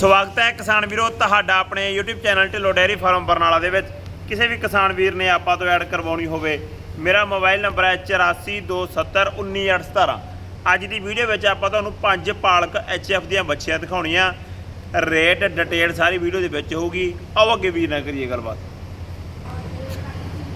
ਸਵਾਗਤ ਹੈ ਕਿਸਾਨ ਵੀਰੋ, ਤੁਹਾਡਾ ਆਪਣੇ YouTube channel Dhillon dairy farm Barnala ਦੇ ਵਿੱਚ। ਕਿਸੇ ਵੀ ਕਿਸਾਨ ਵੀਰ ਨੇ ਆਪਾਂ ਤੋਂ ਐਡ ਕਰਵਾਉਣੀ ਹੋਵੇ, ਮੇਰਾ ਮੋਬਾਈਲ ਨੰਬਰ ਹੈ 8427191817 ਅੱਜ ਦੀ ਵੀਡੀਓ ਵਿੱਚ ਆਪਾਂ ਤੁਹਾਨੂੰ ਪੰਜ ਪਾਲਕ HF ਦੀਆਂ ਬੱਚੀਆਂ ਦਿਖਾਉਣੀਆਂ। ਰੇਟ ਡਿਟੇਲ ਸਾਰੀ ਵੀਡੀਓ ਦੇ ਵਿੱਚ ਹੋਊਗੀ। ਆਓ ਅੱਗੇ ਵੀਰ ਨਾਲ ਕਰੀਏ ਗੱਲਬਾਤ।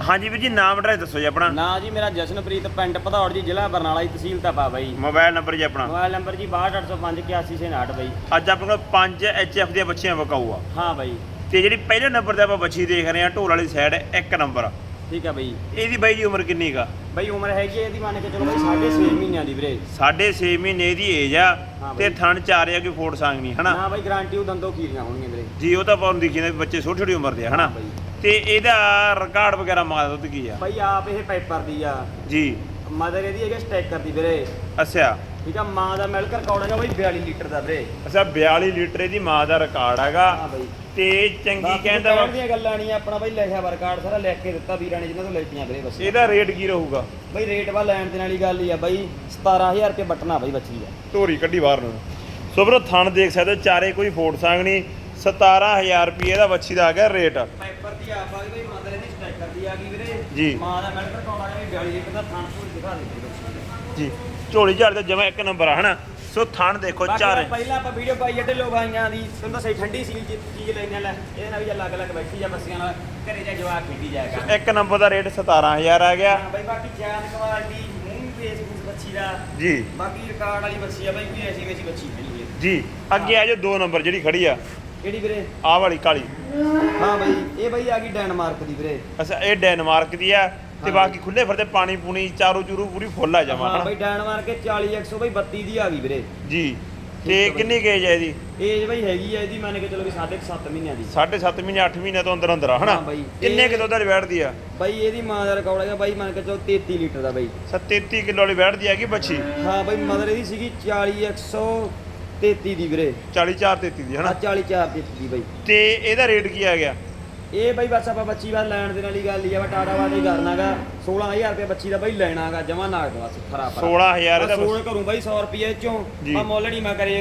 ਹਾਂਜੀ ਵੀਰ ਜੀ ਨਾਮ ਐਡਰੈਸ ਦੱਸੋ ਜੀ ਆਪਣਾ। ਨਾ ਜੀ ਮੇਰਾ ਜਸ਼ਨਪ੍ਰੀਤ ਪਿੰਡ ਭਦੌੜ ਜੀ ਜ਼ਿਲ੍ਹਾ ਬਰਨਾਲਾ ਜੀ ਤਹਿਸੀਲ ਤਪਾ ਬਾਈ। ਮੋਬਾਈਲ ਨੰਬਰ ਜੀ ਆਪਣਾ। ਮੋਬਾਈਲ ਨੰਬਰ ਜੀ 628558 ਬਾਈ। ਅੱਜ ਆਪਣੇ ਕੋਲ ਪੰਜ HF ਦੀਆਂ ਬੱਚੀਆਂ ਵਿਕਾਊ ਆ ਹਾਂ ਬਾਈ। ਤੇ ਜਿਹੜੀ ਪਹਿਲੇ ਨੰਬਰ ਤੇ ਆਪਾਂ ਬੱਚੀ ਦੇਖ ਰਹੇ ਹਾਂ ਢੋਲ ਵਾਲੀ ਸਾਈਡ ਇੱਕ ਨੰਬਰ ਠੀਕ ਆ ਬਾਈ। ਇਹਦੀ ਬਾਈ ਦੀ ਉਮਰ ਕਿੰਨੀ ਕਾ ਬਾਈ ਉਮਰ ਹੈਗੀ ਹੈ ਇਹਦੀ ਮੰਨ ਕੇ ਚਲੋ ਬਾਈ 6.5 ਮਹੀਨਿਆਂ ਦੀ ਵੀਰੇ। ਸਾਢੇ 6 ਮਹੀਨੇ ਦੀ ਏਜ ਆ ਹਾਂ ਤੇ ਬਾਈ। ਥਣ ਚਾਰ ਆ ਕੋਈ ਫੋੜ ਸੰਗ ਨਹੀਂ ਹਨਾ? ਨਾ ਬਾਈ ਗਾਰੰਟੀ ਉਹ ਦੰਦੋਂ ਖੀਰੀਆਂ ਹੋਣਗੀਆਂ ਵੀਰੇ। ਜੀ ਉਹ ਤਾਂ ਆਪਾਂ ਨੂੰ ਦਿਖੀ ਵੀ ਬੱਚੇ ਛੋਟੀ ਛੋਟੀ ਉਮਰ ਦੇ ਆ ਹਨਾ? ਬਾਈ। ਤੇ ਇਹਦਾ ਰਿਕਾਰਡ ਵਗੈਰਾ ਮਾਦਾ ਦੁੱਧ ਕੀ ਆ? ਬਾਈ ਆਪ ਇਹ ਪੈਪਰ ਦੀ ਆ। ਜੀ। ਮਦਰ ਇਹਦੀ ਹੈਗੀ ਸਟੈਕਰ ਦੀ ਵੀਰੇ। ਅੱਛਾ। ਠੀਕ ਆ ਮਾਂ ਦਾ ਮਿਲਕ ਰਿਕਾਰਡ ਹੈਗਾ ਬਾਈ 42 ਲੀਟਰ ਦਾ ਵੀਰੇ। ਅੱਛਾ 42 ਲੀਟਰ ਇਹਦੀ ਮਾਂ ਦਾ ਰਿਕਾਰਡ ਹੈਗਾ। ਹਾਂ ਬਾਈ। ਤੇ ਚੰਗੀ ਕਹਿੰਦਾ ਵਾ ਦੀਆਂ ਗੱਲਾਂ ਨਹੀਂ ਆਪਣਾ ਬਾਈ ਲਿਖਿਆ ਵਾ ਰਿਕਾਰਡ ਸਾਰਾ ਲਿਖ ਕੇ ਦਿੱਤਾ ਵੀਰਾਂ ਨੇ ਜਿਨ੍ਹਾਂ ਤੋਂ ਲੈਤੀਆਂ ਵੀਰੇ ਬਸ। ਇਹਦਾ ਰੇਟ ਕੀ ਰਹੂਗਾ? ਬਾਈ ਰੇਟ ਵਾ ਲੈਣ ਦੇ ਨਾਲ ਹੀ ਗੱਲ ਹੀ ਆ ਬਾਈ 17000 ਰੁਪਏ ਬਟਨਾ ਬਾਈ ਬੱਚੀ ਦਾ ਧੋਰੀ ਕੱਢੀ ਬਾਹਰ ਨੂੰ। ਸੋ ਵੀਰੋ ਥਣ ਦੇਖ ਸਕਦੇ ਹੋ, ਚਾਰੇ ਕੋਈ ਫੋੜ ਸੰਗ ਨਹੀਂ 17000 ਰੁਪਏ ਦਾ ਬੱਚੀ ਦਾ ਆ ਗਿਆ ਰੇਟ ਪੈਪਰ ਦੀ ਆਪ ਆ ਗਈ ਬਈ ਮਦਰ ਇਹਦੀ ਸਟ੍ਰਾਈਕਰ ਦੀ ਆ ਗਈ ਵੀਰੇ। ਜੀ। ਮਾਂ ਦਾ ਮਿਲਕ ਰਿਕਾਰਡ ਆ ਗਿਆ 42 ਲੀਟਰ ਦਾ ਥਾਂ ਤੋਂ ਦਿਖਾ ਦੇ। ਵੀਰੇ ਜੀ। ਝੋਲੀ ਝਾੜ ਤੇ ਜਮਾ ਇੱਕ ਨੰਬਰ ਆ ਹਨਾ? ਸੋ ਥਣ ਦੇਖੋ ਬਾਕੀ ਚਾਰੇ ਪਹਿਲਾਂ ਆਪਾਂ ਵੀਡੀਓ ਪਾਈ ਜੱਟੇ ਲੋ ਬਾਈਆਂ ਦੀ। ਤੁਹਾਨੂੰ ਤਾਂ ਸਹੀ ਠੰਡੀ ਸੀ ਚੀਜ਼ ਲੈਣੇ ਲੈ। ਇਹਦੇ ਨਾਲ ਵੀ ਅਲੱਗ-ਅਲੱਗ ਬੈਠੀ ਜਾ ਬੱਸੀਆਂ ਨਾਲ। ਘਰੇ ਜਾ ਜਵਾਕ ਖੇਡੀ ਜਾਏਗਾ ਇੱਕ ਨੰਬਰ ਦਾ ਰੇਟ 17000 ਆ ਗਿਆ। ਹਾਂ ਬਾਈ ਬਾਕੀ ਜਾਨ ਕੁਆਲਿਟੀ ਮੂੰਹ ਫੇਸਬੁੱਕ ਬੱਚੀ ਦਾ। ਜੀ। ਬਾਕੀ ਰਿਕਾਰਡ ਵਾਲੀ ਬੱਚੀ ਆ ਬਾਈ ਕੋਈ ਐਸੀ ਵੈਸੀ ਬੱਚੀ ਨਹੀਂ ਹੈ। ਜੀ। ਅੱਗੇ ਆ ਜੋ ਦੋ ਨੰਬਰ ਜਿਹੜੀ ਖੜੀ ਆ। ਕਿਹੜੀ ਵੀਰੇ? ਆਹ ਵਾਲੀ ਕਾਲੀ। ਹਾਂ ਬਾਈ ਇਹ ਬਾਈ ਆ ਗਈ ਡੈਨਮਾਰਕ ਦੀ ਵੀਰੇ। ਅੱਛਾ ਇਹ ਡੈਨਮਾਰਕ ਦੀ ਆ ਤੇ ਹਾਂ। ਬਾਕੀ ਖੁੱਲੇ ਫਿਰਦੇ ਪਾਣੀ ਪੂਣੀ ਚਾਰੋ ਚੂਰੂ ਪੂਰੀ ਫੁੱਲ ਆ ਜਮਾ ਹਾਂ ਬਾਈ ਡੈਨਮਾਰਕ 40 100 ਬਾਈ 32 ਦੀ ਆ ਗਈ ਵੀਰੇ। ਜੀ। ਤੇ। ਕਿੰਨੀ ਗੇਜ ਹੈ ਇਹਦੀ? ਏਜ ਬਾਈ ਹੈਗੀ ਆ ਇਹਦੀ ਮੰਨ ਕੇ ਚਲੋ ਵੀ 7.5 ਮਹੀਨਿਆਂ ਦੀ। 7.5 ਮਹੀਨੇ 8 ਮਹੀਨੇ ਤੋਂ ਅੰਦਰ ਅੰਦਰ ਆ ਹਨਾ? ਹਾਂ ਬਾਈ। ਕਿੰਨੇ ਇਹ- ਕਿਲੋ ਦਾ ਬੈਠਦੀ ਆ? ਬਾਈ ਇਹਦੀ ਮਾਂ ਦਾ ਰਿਕਾਰਡ ਹੈਗਾ ਬਾਈ ਮੰਨ ਕੇ ਚਲੋ 33 ਲੀਟਰ ਦਾ ਬਾਈ। 33 ਕਿਲੋ ਵਾਲੀ ਬੈਠਦੀ ਹੈਗੀ ਬੱਚੀ? ਹਾਂ ਬਾਈ ਮਦਰ ਇਹਦੀ ਸੀਗੀ 40 133 ਦੀ ਵੀਰੇ। 44 33 ਦੀ ਹਨਾ? 40 433 ਦੀ ਬਾਈ। ਤੇ ਇਹਦਾ ਰੇਟ ਕੀ ਆ ਗਿਆ? ਇਹ ਬਾਈ ਬਸ ਆਪਾਂ ਬੱਚੀ ਵਾਲ ਲੈਣ ਦੇ ਨਾਲ ਹੀ ਗੱਲ ਹੀ ਆ ਵਾ ਟਾਟਾ ਵਾਲੇ ਕਰਨਾਗਾ 16000 ਰੁਪਏ ਬੱਚੀ ਦਾ ਬਾਈ ਲੈਣਾਗਾ ਜਮਾ ਦਾ ਬਸ ਖਰਾ 16000 ਦਾ 16 ਕਰੂੰ ਬਾਈ 100 ਰੁਪਏ ਚੋਂ। ਆ ਮੁੱਲ ਨਹੀਂ ਮੈਂ ਕਰੇ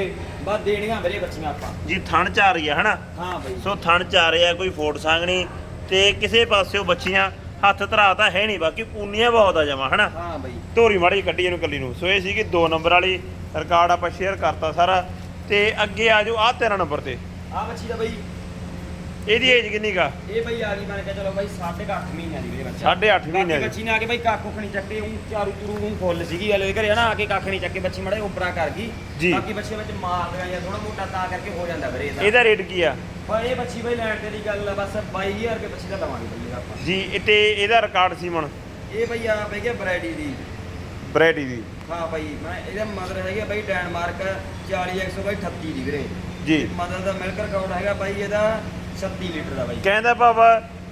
ਬਸ ਦੇਣੀਆਂ ਵੀਰੇ ਬੱਚੀਆਂ ਆਪਾਂ। ਜੀ ਥਣ ਚ ਆ ਰਹੀ ਆ ਹਨਾ? ਹਾਂ ਬਾਈ। ਸੋ ਥਣ ਚ ਆ ਰਿਹਾ ਕੋਈ ਫੋਟ ਸੰਗ ਨਹੀਂ ਤੇ ਕਿਸੇ ਪਾਸਿਓ ਬੱਚੀਆਂ ਹੱਥ ਧਰਾ ਤਾਂ ਹੈ ਨਹੀਂ ਬਾਕੀ ਪੂਨੀਆਂ ਬਹੁਤ ਆ ਜਮਾ ਹਨਾ? ਹਾਂ ਬਾਈ। ਧੋਰੀ ਮਾੜੀ ਜਿਹੀ ਕੱਢੀ ਇਹਨੂੰ ਕੱਲੀ ਨੂੰ। ਸੋ ਇਹ ਸੀਗੀ 2 ਨੰਬਰ ਵਾਲੀ ਰਿਕਾਰਡ ਆਪਾਂ ਸ਼ੇਅਰ ਕਰਤਾ ਸਾਰਾ। ਤੇ ਅੱਗੇ ਆ ਜਾਓ ਆ 13 ਨੰਬਰ ਤੇ। ਆ ਬੱਚੀ ਦਾ ਬਾਈ ਇਹਦੀ ਏਜ ਕਿੰਨੀ ਕਾ ਇਹ ਬਈ ਆ ਗਈ ਮੰਨ ਕੇ ਚਲੋ ਬਾਈ 8.5 ਮਹੀਨਿਆਂ ਦੀ ਵੀਰੇ ਬੱਚਾ ਸਾਢੇ ਅੱਠ ਮਹੀਨਿਆਂ ਦੀ। ਬੱਚੀ ਨੇ ਆ ਕੇ ਬਾਈ ਕੱਖ ਕੁੱਖ ਨਹੀਂ ਚੱਕੇ ਉਹ ਚਾਰੂ ਚੂਰੂ ਨੂੰ ਫੁੱਲ ਸੀਗੀ ਵਾਲੇ ਦੇ ਘਰੇ ਹਨਾ ਆ ਕੇ ਕੱਖ ਨਹੀਂ ਚੱਕੇ ਬੱਚੀ ਮੜਾ ਉਪਰਾ ਕਰ ਗਈ। ਬਾਕੀ ਬੱਚੇ ਵਿੱਚ ਮਾਰ ਲਿਆ ਜਾਂ ਥੋੜਾ ਮੋਟਾ ਤਾਂ ਕਰਕੇ ਹੋ ਜਾਂਦਾ ਵੀਰੇ ਇਹਦਾ। ਇਹਦਾ ਰੇਟ ਕੀ ਆ? ਪਰ ਇਹ ਬੱਚੀ ਬਈ ਲੈਣ ਤੇ ਦੀ ਗੱਲ ਆ ਬਸ 22000 ਰੁਪਏ ਬੱਚੀ ਦਾ ਲਵਾਂਗੇ ਬਈ ਆਪਾਂ। ਜੀ ਤੇ ਇਹਦਾ ਰਿਕਾਰਡ ਸੀ ਮਣ ਇਹ ਬਈ ਆ ਪੈ ਗਿਆ ਬਰੈਡੀ ਦੀ। ਬਰੈਡੀ ਦੀ। ਹਾਂ ਬਈ ਮੈਂ ਇਹਦਾ ਮਦਰ ਹੈਗਾ ਬਈ ਡੈਨਮਾਰਕ 40 100 ਬਾਈ 38 ਦੀ ਵੀਰੇ। ਜੀ। ਮਦਰ ਦਾ ਮਿਲਕ ਰਿਕਾਰਡ ਹੈਗਾ ਬਾਈ ਇਹਦਾ 36 ਲੀਟਰ ਦਾ ਬਾਈ। ਕਹਿੰਦਾ ਬਾਬਾ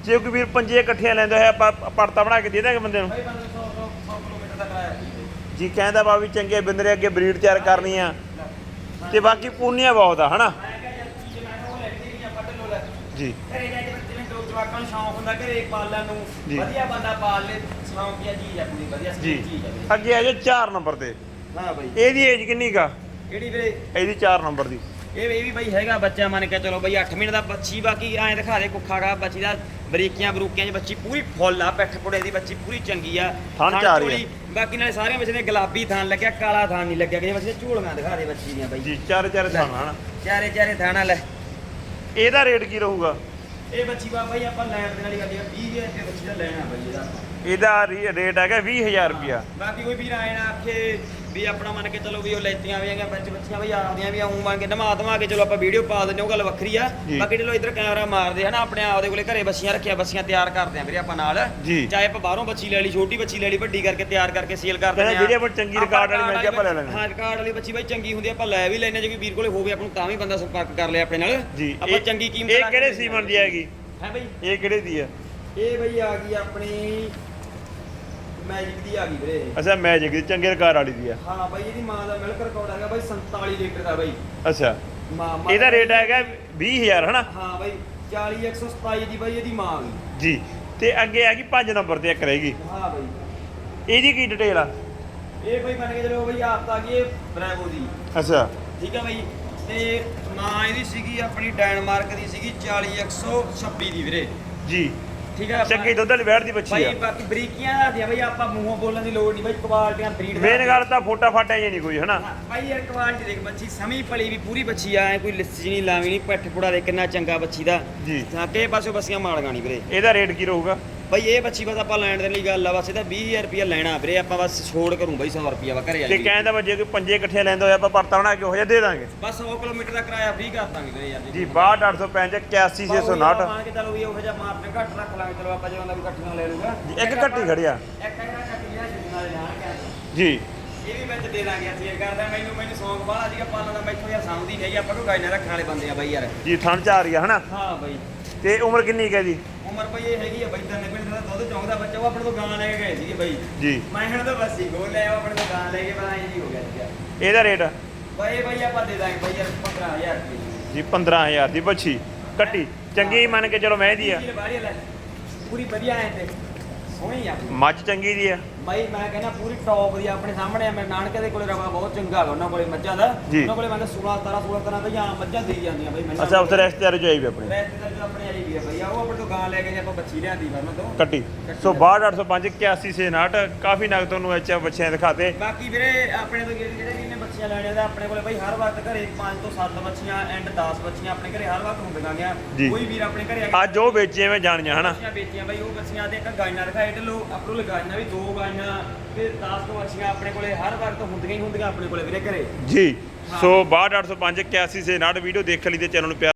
ਜੇ ਕੋਈ ਵੀਰ ਪੰਜੇ ਇਕੱਠੀਆਂ ਲੈਂਦਾ ਹੋਇਆ ਆਪਾਂ ਪੜਤਾ ਬਣਾ ਕੇ ਦੇ ਦਾਂਗੇ ਬੰਦੇ ਨੂੰ। ਬਾਈ ਬੰਦੇ 100 100 ਕਿਲੋਮੀਟਰ ਦਾ ਕਰਾਇਆ ਸੀ ਬਈ। ਜੀ ਕਹਿੰਦਾ ਬਾ ਵੀ ਚੰਗੇ ਬਿੰਦਰੇ ਅੱਗੇ ਬਰੀਡ ਤਿਆਰ ਕਰਨੀ ਆ। ਤੇ ਬਾਕੀ ਪੂਨੀਆਂ ਬਹੁਤ ਆ ਹਨਾ? ਜੀ। ਘਰੇ ਜਾ ਕੇ ਬੱਚੇ ਨੇ ਦੋ ਜਵਾਕਾਂ ਨੂੰ ਸ਼ੌਂਕ ਹੁੰਦਾ ਘਰੇ ਪਾਲਣ ਨੂੰ। ਜੀ। ਵਧੀਆ ਬੰਦਾ ਪਾਲ ਲੇ ਸ਼ੌਂਕੀਆ ਚੀਜ਼ ਆ ਪੂਰੀ ਵਧੀਆ ਜੀ। ਸਹੀ ਚੀਜ਼ ਆ ਵੀਰੇ। ਅੱਗੇ ਆ ਜਾ 4 ਨੰਬਰ ਤੇ। ਹਾਂ ਬਾਈ। ਇਹਦੀ ਏਜ ਕਿੰਨੀ ਕਾ ਕਿਹੜੀ ਵੀਰੇ? ਇਹਦੀ 4 ਨੰਬਰ ਦੀ। ਇਹ ਇਹ ਵੀ ਬਾਈ ਹੈਗਾ ਬੱਚਾ ਮੰਨ ਕੇ ਚਲੋ ਬਾਈ 8 ਮਹੀਨੇ ਦਾ ਬੱਚੀ ਬਾਕੀ ਐਂ ਦਿਖਾ ਦੇ ਕੁੱਖਾਗਾ ਬੱਚੀ ਦਾ ਬਰੀਕੀਆਂ ਬਰੂਕੀਆਂ 'ਚ ਬੱਚੀ ਪੂਰੀ ਫੁੱਲ ਆ ਪਿੱਠ ਪੁੜੇ ਦੀ ਬੱਚੀ ਪੂਰੀ ਚੰਗੀ ਆ। ਥਣ ਚ ਆ ਰਹੀ ਆ। ਬਾਕੀ ਨਾਲੇ ਸਾਰੀਆਂ ਬੱਚੇ ਨੇ ਗੁਲਾਬੀ ਥਾਨ ਲੱਗਿਆ ਕਾਲਾ ਥਾਨ ਨਹੀਂ ਲੱਗਿਆ ਕਿ ਬੱਚੇ ਝੂਲੀਆਂ ਦਿਖਾ ਦੇ ਬੱਚੀ ਦੀਆਂ ਬਾਈ। ਜੀ ਚਾਰੇ ਚਾਰੇ ਥਾਣਾ ਹਨਾ ਚਾਰੇ ਚਾਰੇ ਥਾਣਾ ਲੈ। ਇਹਦਾ ਰੇਟ ਕੀ ਰਹੂਗਾ? ਇਹ ਬੱਚੀ ਬਾਬਾ ਜੀ ਆਪਾਂ ਲੈਣ ਦੇ ਨਾਲ ਹੀ ਗੱਲ ਆ 20000 ਰੁਪਏ ਬੱਚੀ ਦਾ ਲੈਣਾ ਬਾਈ ਇਹਦਾ। ਇਹਦਾ ਰੇਟ ਹੈਗਾ 20000 ਰੁਪਿਆ ਬਾਕੀ ਕੋਈ ਵੀਰ ਆਏ ਨਾ ਆਖੇ ਵੀ ਆਪਣਾ ਮੰਨ ਕੇ ਚਲੋ ਵੀ ਉਹ ਲੈਤੀਆਂ ਵੀ ਹੈਗੀਆਂ ਬੱਚ ਬੱਚੀਆਂ ਵੀ ਆਪਦੀਆਂ ਵੀ ਆਉਂ ਮੰਨ ਕੇ ਨਮਾ ਧਮਾ ਕੇ ਚਲੋ ਆਪਾਂ ਵੀਡੀਓ ਪਾ ਦਿੰਦੇ ਉਹ ਗੱਲ ਵੱਖਰੀ ਆ। ਬਾਕੀ ਚਲੋ ਇੱਧਰ ਕੈਮਰਾ ਮਾਰਦੇ ਹਨਾ ਆਪਣੇ ਆਪਦੇ ਕੋਲੇ ਘਰੇ ਬੱਚੀਆਂ ਰੱਖਿਆ ਬੱਚੀਆਂ ਤਿਆਰ ਕਰਦੇ ਆ ਵੀਰੇ ਆਪਾਂ ਨਾਲ। ਚਾਹੇ ਆਪਾਂ ਬਾਹਰੋਂ ਬੱਚੀ ਲੈ ਲਈ ਛੋਟੀ ਬੱਚੀ ਲੈ ਲਈ ਵੱਡੀ ਕਰਕੇ ਤਿਆਰ ਕਰਕੇ ਸੇਲ ਕਰ ਦਿੰਦੇ ਕਹਿੰਦੇ ਜਿਹੜੇ ਆਪਾਂ ਚੰਗੀ ਰਿਕਾਰਡ ਵਾਲੀ ਮਿਲ ਜਾਏ ਆਪਾਂ ਲੈ ਲੈਂਦੇ ਹਾਂ। ਰਿਕਾਰਡ ਵਾਲੀ ਬੱਚੀ ਬਾਈ ਚੰਗੀ ਹੁੰਦੀ ਆ, ਆਪਾਂ ਲੈ ਵੀ ਲੈਨੇ ਜੇ ਕੋਈ ਵੀਰ ਕੋਲੇ ਹੋਵੇ ਆਪਾਂ ਨੂੰ ਤਾਂ ਵੀ ਬੰਦਾ ਸੰਪਰਕ ਕਰ ਲਿਆ ਆਪਣੇ ਨਾਲ। ਆਪਾਂ ਚੰਗੀ ਕੀਮਤ ਇਹ ਕਿਹੜੇ ਸੀਮਨ ਦੀ ਹੈਗੀ? ਹੈ ਬਈ? ਇਹ ਕਿਹੜੇ ਦੀ ਆ? ਇਹ ਬਈ ਆ ਗਈ ਆਪਣੀ ਮੈਜਿਕ ਦੀ ਆ ਗਈ ਵੀਰੇ ਅੱਛਾ ਮੈਜਿਕ ਦੀ ਚੰਗੇ ਰਿਕਾਰਡ ਵਾਲੀ ਦੀ ਆ। ਹਾਂ ਬਾਈ ਇਹਦੀ ਮਾਂ ਦਾ ਮਿਲਕ ਰਿਕਾਰਡ ਹੈਗਾ ਬਾਈ 47 ਲੀਟਰ ਦਾ ਬਾਈ। ਅੱਛਾ। ਮਾਂ ਮਾਂ- ਇਹਦਾ ਰੇਟ ਹੈਗਾ 20000 ਹਨਾ? ਹਾਂ ਬਾਈ 40 127 ਦੀ ਬਾਈ ਇਹਦੀ ਮਾਂ ਗਈ। ਜੀ। ਤੇ ਅੱਗੇ ਆ ਗਈ 5 ਨੰਬਰ ਤੇ ਇੱਕ ਰਹੇਗੀ ਹਾਂ ਬਾਈ। ਇਹਦੀ ਕੀ ਡਿਟੇਲ ਆ? ਇਹ ਬਾਈ ਮੰਨ ਕੇ ਚਲੋ ਬਾਈ ਆਪ ਤਾਂ ਗਈ ਇਹ ਬ੍ਰੈਵੋ ਦੀ। ਅੱਛਾ। ਠੀਕ ਆ ਬਾਈ। ਤੇ ਮਾਂ ਇਹਦੀ ਸੀਗੀ ਆਪਣੀ ਡੈਨਮਾਰਕ ਦੀ ਸੀਗੀ 40126 ਦੀ ਵੀਰੇ। ਜੀ। ਠੀਕ ਹੈ ਚੰਗੀ ਦੁੱਧ ਵਾਲੀ ਵੈੜ ਦੀ ਬੱਚੀ ਭਾਈ ਆ ਬਾਕੀ ਬਰੀਕੀਆਂ ਦੀਆਂ ਬਈ ਆਪਾਂ ਮੂੰਹੋਂ ਬੋਲਣ ਦੀ ਲੋੜ ਨਹੀਂ ਬਈ ਕੁਆਲਟੀਆਂ ਬਰੀਡ ਮੇਨ ਗੱਲ ਤਾਂ ਫੋਟਾ ਫਾਟਾ ਹੀ ਨਹੀਂ ਕੋਈ ਹਨਾ? ਭਾਈ ਯਾਰ ਕੁਆਲਟੀ ਦੇਖ ਬੱਚੀ ਸਮੀ ਪਲੀ ਵੀ ਪੂਰੀ ਬੱਚੀ ਆ ਐ ਕੋਈ ਲੱਸੀ ਨਹੀਂ ਲਾਵੀ ਨਹੀਂ ਪੱਠ ਪੁੜਾ ਦੇ ਕਿੰਨਾ ਚੰਗਾ ਬੱਚੀ ਦਾ। ਜੀ। ਤਾਂ ਕੇ ਪਾਸੋਂ ਬਸੀਆਂ ਨਹੀਂ ਵੀਰੇ। ਇਹਦਾ ਰੇਟ ਕੀ ਰਹੂਗਾ? ਭਾਈ ਇਹ ਬੱਚੀ ਬਸ ਆਪਾਂ ਲੈਣ ਦੇ ਲਈ ਗੱਲ ਆ ਬਸ ਇਹਦਾ 20000 ਰੁਪਇਆ ਲੈਣਾ ਵੀਰੇ ਆਪਾਂ ਬਸ ਛੋੜ ਕਰੂੰ ਬਾਈ 100 ਰੁਪਇਆ ਵਾ ਘਰੇ ਤੇ ਆਈ ਕਹਿੰਦਾ ਵਾ ਜੇ ਕੋਈ ਪੰਜੇ ਇਕੱਠੇ ਲੈਂਦਾ ਹੋਇਆ ਆਪਾਂ ਪਰਤਾ ਬਣਾ ਕੇ ਉਹ ਜਿਹਾ ਦੇ ਦਾਂਗੇ। ਬਸ 100 ਕਿਲੋਮੀਟਰ ਦਾ ਕਿਰਾਇਆ ਫ੍ਰੀ ਕਰ ਦਾਂਗੇ ਵੀਰੇ ਯਾਰ ਜੀ। 62865 81659 ਮੰਨ ਕੇ ਚਲੋ ਵੀ ਉਹ ਜਿਹਾ ਮਾਂ ਆਪਣੇ ਘੱਟ ਰੱਖ ਲਾਂਗੇ ਚਲੋ ਆਪਾਂ ਜੇ ਉਹਨਾਂ ਵੀ ਇਕੱਠੀਆਂ ਲੈ ਲੂਗਾ ਜੀ, ਇੱਕ ਘੱਟੀ ਖੜਿਆ ਇੱਕ ਇਹਨਾਂ ਘੱਟੀ ਆ ਜਿੰਨਾ ਦੇ ਨਾਲ ਗਿਆ ਜੀ। ਇਹ ਵੀ ਵਿੱਚ ਦੇ ਦਾਂਗੇ ਅਸੀਂ ਇਹ ਕਰਦਾ ਮੈਨੂੰ ਮੈਨੂੰ ਸੌਂਕ ਬਾਹਲਾ ਸੀਗਾ ਪਾਲਣ ਦਾ ਮੈਥੋਂ ਯਾਰ ਸਾਂਭਦੀ ਨਹੀਂ ਹੈਗੀ ਆਪਾਂ ਕੋਈ ਗਾਇਨਾ ਰੱਖਣ ਵਾਲੇ ਬੰਦੇ ਆ ਬਾਈ ਯਾਰ। ਜੀ ਥਣ ਚ ਆ ਰਹੀ ਆ ਹਨਾ? ਹਾਂ ਬਾਈ। ਤੇ ਉਮਰ ਕਿੰਨੀ ਕੁ ਹੈ ਜੀ? ਉਮਰ ਬਈ ਇਹ ਹੈਗੀ ਆ ਬਾਈ ਤਿੰਨ ਪਿੰਡ ਦਾ ਦੁੱਧ ਚੌਂਦਾ ਬੱਚਾ ਉਹ ਆਪਣੇ ਤੋਂ ਗਾਂ ਲੈ ਕੇ ਗਏ ਸੀਗੇ ਬਾਈ। ਜੀ। ਮੈਂ ਹੁਣ ਤਾਂ ਬਸ ਹੀ ਗੋਲ ਲੈ ਆਓ ਆਪਣੇ ਤੋਂ ਗਾਂ ਲੈ ਕੇ ਬਣਾ ਹੀ ਹੋ ਗਿਆ ਸੀਗਾ। ਇਹਦਾ ਰੇਟ? ਬਾਈ ਬਾਈ ਆਪਾਂ ਦੇ ਦਾਂਗੇ ਬਾਈ ਯਾਰ 15000 ਰੁਪਏ ਜੀ 15000 ਦੀ ਬੱਚੀ ਕੱਟੀ ਚੰਗੀ ਮੰਨ ਕੇ ਚਲੋ ਮੈਂ ਦੀ ਆ ਪੂਰੀ ਵਧੀਆ ਐ ਤੇ। ਸੋਹਣੀ ਆ। ਮੱਝ ਚੰਗੀ ਦੀ ਆ। ਬਾਈ ਮੈਂ ਕਹਿੰਦਾ ਪੂਰੀ ਟੌਪ ਦੀ ਆਪਣੇ ਸਾਹਮਣੇ ਆ। ਮੇਰੇ ਨਾਨਕੇ ਦੇ ਕੋਲੇ ਰਵਾ ਬਹੁਤ ਚੰਗਾ ਹੈਗਾ ਉਹਨਾਂ ਕੋਲੇ ਮੱਝਾਂ ਦਾ। ਜੀ। ਉਹਨਾਂ ਕੋਲੇ ਮੈਂ 16 17 16 ਤਰ੍ਹਾਂ ਦੀਆਂ ਮੱਝਾਂ ਦੇਈ ਜਾਂਦੀਆਂ ਬਾਈ ਮੈਨੂੰ। ਅੱਛਾ ਉੱਥੇ ਰਿਸ਼ਤੇਦਾਰ ਜੋ ਆਈ ਵੀ ਆਪਣੇ। ਰਿਸ਼ਤੇਦਾਰ ਜੋ ਆਪਣੇ ਆਈ ਵੀ ਆ ਬਾਈ। ਆ ਉਹ ਆਪਣੇ ਤੋਂ ਗਾਂ ਲੈ ਕੇ ਜੇ ਆਪਾਂ ਬੱਚੀ ਲਿਆਂਦੀ ਵਾ ਉਹਨਾਂ ਤੋਂ। ਕੱਟੀ। ਸੋ 62805 8169 ਕਾਫੀ ਨਗ ਤੁਹਾਨੂੰ ਐਚ ਬੱਚਿਆਂ ਦਿਖਾਤੇ। ਬਾਕੀ ਵੀਰੇ ਆਪਣੇ ਤੋਂ ਜਿਹੜੇ ਜਿਹੜੇ ਵੀ ਨੇ ਬੱਚੀਆਂ ਲੈਣੀਆਂ ਦਾ ਆਪਣੇ ਕੋਲੇ ਬਾਈ ਹਰ ਵਕਤ ਘਰੇ 5 ਤੋਂ 7 ਬੱਚੀਆਂ ਐਂਡ 10 ਬੱਚੀਆਂ ਆਪਣੇ ਘਰੇ ਹਰ ਵਕਤ ਹੁੰਦੀਆਂ ਗਿਆ ਜੀ। ਕੋਈ ਵੀਰ ਆਪਣੇ ਘਰੇ ਆ ਕੇ ਅੱਜ ਉਹ ਵੇਚੇ ਮੈਂ ਜਾਣੀਆਂ ਹਨਾ? ਵੇਚੀਆਂ ਬਾਈ ਉਹ ਬੱਚੀਆਂ ਤੇ ਇੱਕ ਗਾਇਨਾ ਦਿਖਾਏ ਢਲੋ ਆਪਰੋ ਲਗਾਈਆਂ ਵੀ ਦੋ ਗਾਇਨਾ ਤੇ 10 ਤੋਂ ਬੱਚੀਆਂ ਆਪਣੇ ਕੋਲੇ ਹਰ ਵਕਤ ਹੁੰਦੀਆਂ ਹੀ ਹੁੰਦੀਆਂ ਆਪਣੇ ਕੋਲੇ ਵੀਰੇ ਘਰੇ। ਜੀ। ਸੋ 62805 8169 ਵੀਡੀਓ ਦੇਖ ਲਈ ਤੇ ਚੈਨਲ ਨੂੰ ਪਿਆਰ